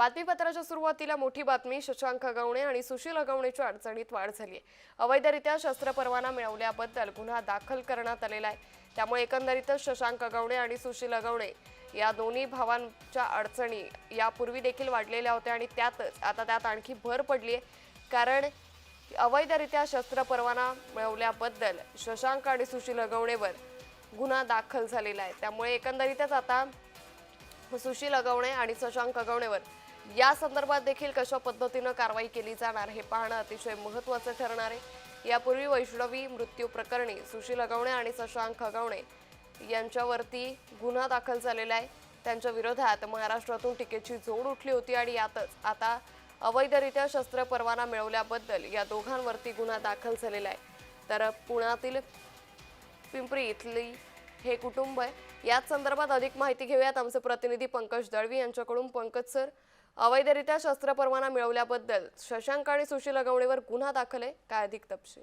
बातमीपत्राच्या सुरुवातीला मोठी बातमी. शशांक अगवणे आणि सुशील अगवणेच्या अडचणीत वाढ झाली आहे. अवैधरित्या शस्त्र परवाना मिळवल्याबद्दल गुन्हा दाखल करण्यात आलेला आहे. त्यामुळे एकंदरीतच शशांक अगवणे आणि सुशील अगवणे या दोन्ही भावांच्या अडचणी यापूर्वी देखील वाढलेल्या होत्या आणि त्यातच आता त्यात आणखी भर पडली आहे. कारण अवैधरित्या शस्त्र परवाना मिळवल्याबद्दल शशांक आणि सुशील अगवणेवर गुन्हा दाखल झालेला आहे. त्यामुळे एकंदरीतच आता सुशील अगवणे आणि शशांक अगवणेवर या संदर्भात देखील कशा पद्धतीनं कारवाई केली जाणार हे पाहणं अतिशय महत्त्वाचं ठरणार आहे. यापूर्वी वैष्णवी मृत्यू प्रकरणी सुशील अगवणे आणि शशांक अगवणे यांच्यावरती गुन्हा दाखल झालेला आहे. त्यांच्या विरोधात महाराष्ट्रातून टीकेची जोड उठली होती आणि यातच आता अवैधरित्या शस्त्र परवाना मिळवल्याबद्दल या दोघांवरती गुन्हा दाखल झालेला आहे. तर पुण्यातील पिंपरी इथली हे कुटुंब आहे. याच संदर्भात अधिक माहिती घेऊयात. आमचे प्रतिनिधी पंकज दळवी यांच्याकडून. पंकज सर अवैधरित्या शस्त्र परवाना मिळवल्याबद्दल शशांक आणि सुशील अगवणेवर गुन्हा दाखल आहे. काय अधिक तपशील?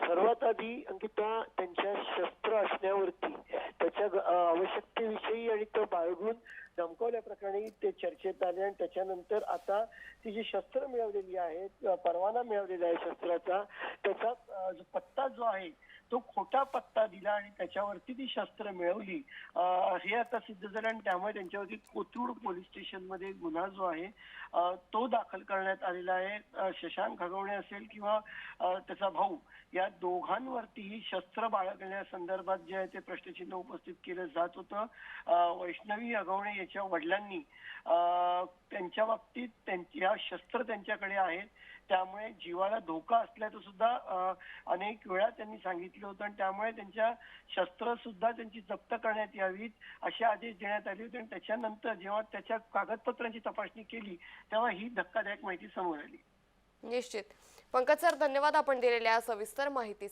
सर्वात आधी अंकिता त्यांच्या शस्त्र असण्यावरती त्याच्या ग- आवश्यकतेविषयी आणि तो बाळगून धमकावल्या प्रकरणी ते चर्चेत आले आणि त्याच्यानंतर आता ती जी शस्त्र मिळवलेली आहेत परवाना मिळवलेला आहे शस्त्राचा त्याचा जो पत्ता जो आहे तो खोटा पत्ता दिला आणि त्याच्यावरती ती शस्त्र मिळवली. हे आता सिद्ध झालं आणि त्यामुळे त्यांच्यावरती कोथरूड पोलीस स्टेशनमध्ये गुन्हा जो आहे तो दाखल करण्यात आलेला आहे. शशांक खगवणे असेल किंवा त्याचा भाऊ या दोघांवरतीही शस्त्र बाळगण्यासंदर्भात जे आहे ते प्रश्नचिन्ह उपस्थित केलं जात होतं. वैष्णवी अगवणे याच्या वडिलांनी त्यांच्या बाबतीत त्यांच्या शस्त्र त्यांच्याकडे आहेत. त्यामुळे जीवाला धोका असल्याचं सुद्धा अनेक वेळा त्यांनी सांगितलं होतं आणि त्यामुळे त्यांच्या शस्त्र सुद्धा त्यांची जप्त करण्यात यावीत असे आदेश देण्यात आले होते. आणि त्याच्यानंतर जेव्हा त्याच्या कागदपत्रांची तपासणी केली तेव्हा ही धक्कादायक माहिती समोर आली. निश्चित. पंकज सर धन्यवाद आपण दिलेल्या सविस्तर माहिती